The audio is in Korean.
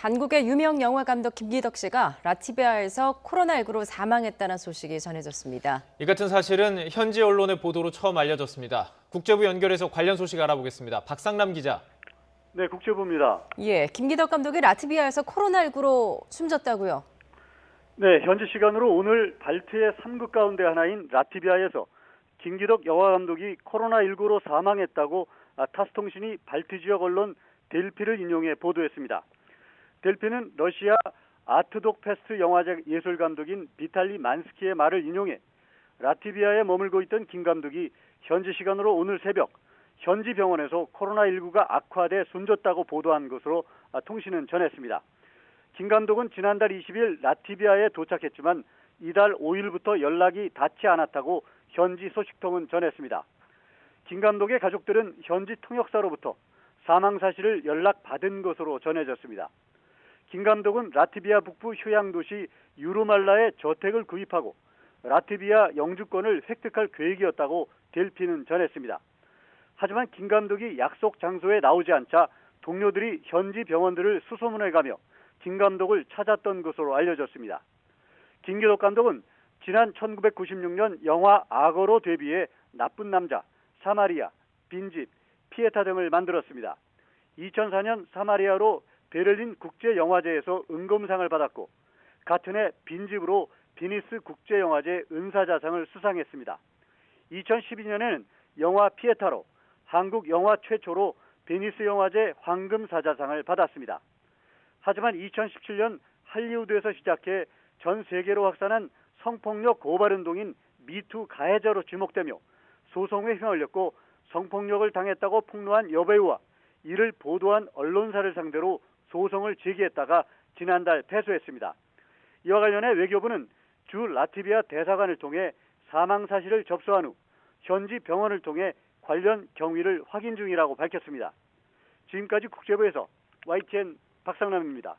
한국의 유명 영화 감독 김기덕 씨가 라티비아에서 코로나19로 사망했다는 소식이 전해졌습니다. 이 같은 사실은 현지 언론의 보도로 처음 알려졌습니다. 국제부 연결해서 관련 소식 알아보겠습니다. 박상남 기자. 네, 국제부입니다. 예, 김기덕 감독이 라트비아에서 코로나19로 숨졌다고요. 네, 현지 시간으로 오늘 발트의 3국 가운데 하나인 라티비아에서 김기덕 영화 감독이 코로나19로 사망했다고 아, 타스 통신이 발트 지역 언론 델피를 인용해 보도했습니다. 델피는 러시아 아트독 페스트 영화제 예술 감독인 비탈리 만스키의 말을 인용해 라티비아에 머물고 있던 김 감독이 현지 시간으로 오늘 새벽 현지 병원에서 코로나19가 악화돼 숨졌다고 보도한 것으로 아, 통신은 전했습니다. 김 감독은 지난달 20일 라티비아에 도착했지만 이달 5일부터 연락이 닿지 않았다고 현지 소식통은 전했습니다. 김 감독의 가족들은 현지 통역사로부터 사망 사실을 연락받은 것으로 전해졌습니다. 김 감독은 라트비아 북부 휴양 도시 유루말라에 저택을 구입하고 라트비아 영주권을 획득할 계획이었다고 델피는 전했습니다. 하지만 김 감독이 약속 장소에 나오지 않자 동료들이 현지 병원들을 수소문해 가며 김 감독을 찾았던 것으로 알려졌습니다. 김기덕 감독은 지난 1996년 영화 악어로 데뷔해 나쁜 남자, 사마리아, 빈집, 피에타 등을 만들었습니다. 2004년 사마리아로 베를린 국제영화제에서 은검상을 받았고 같은 해 빈집으로 비니스 국제영화제 은사자상을 수상했습니다. 2012년에는 영화 피에타로 한국 영화 최초로 베니스 영화제 황금사자상을 받았습니다. 하지만 2017년 할리우드에서 시작해 전 세계로 확산한 성폭력 고발 운동인 미투 가해자로 지목되며 소송에 휘말렸고 성폭력을 당했다고 폭로한 여배우와 이를 보도한 언론사를 상대로 소송을 제기했다가 지난달 패소했습니다. 이와 관련해 외교부는 주 라티비아 대사관을 통해 사망 사실을 접수한 후 현지 병원을 통해 관련 경위를 확인 중이라고 밝혔습니다. 지금까지 국제부에서 YTN 박상남입니다.